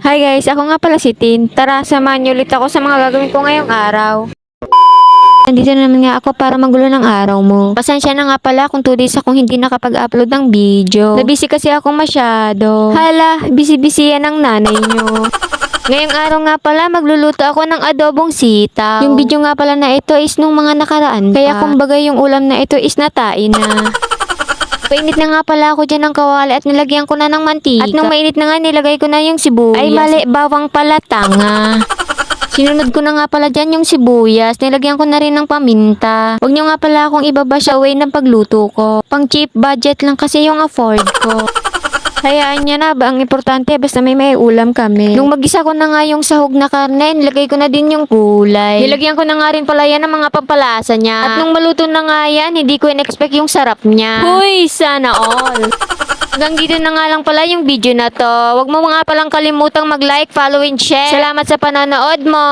Hi guys, ako nga pala si Tin. Tara, samahan niyo ulit ako sa mga gagawin ko ngayong araw. Nandito na naman nga ako para magulo ng araw mo. Pasensya na nga pala kung 2 days akong hindi nakapag-upload ng video. Nabisi kasi ako masyado. Hala, busy-busy yan ang nanay nyo. Ngayong araw nga pala, magluluto ako ng adobong sitaw. Yung video nga pala na ito is nung mga nakaraan Kaya kumbaga yung ulam na ito is natain na. Painit na nga pala ako dyan ng kawali at nilagyan ko na ng mantika. At nung mainit na nga, nilagay ko na yung sibuyas. Ay mali, bawang pala tanga. Sinunod ko na nga pala dyan yung sibuyas. Nilagyan ko na rin ng paminta. Huwag nyo nga pala akong ibaba siya away ng pagluto ko. Pang cheap budget lang kasi yung afford ko. Hayaan niya na ba? Ang importante, basta may may ulam kami. Nung magisa ko na nga yung sahog na karne, nilagay ko na din yung gulay. Nilagyan ko na nga rin pala yan ng mga pampalasa niya. At nung maluto na nga yan, hindi ko in-expect yung sarap niya. Huy, sana all! Hanggang dito na nga lang pala yung video na to. Huwag mo nga palang kalimutang mag-like, follow, and share. Salamat sa panonood mo!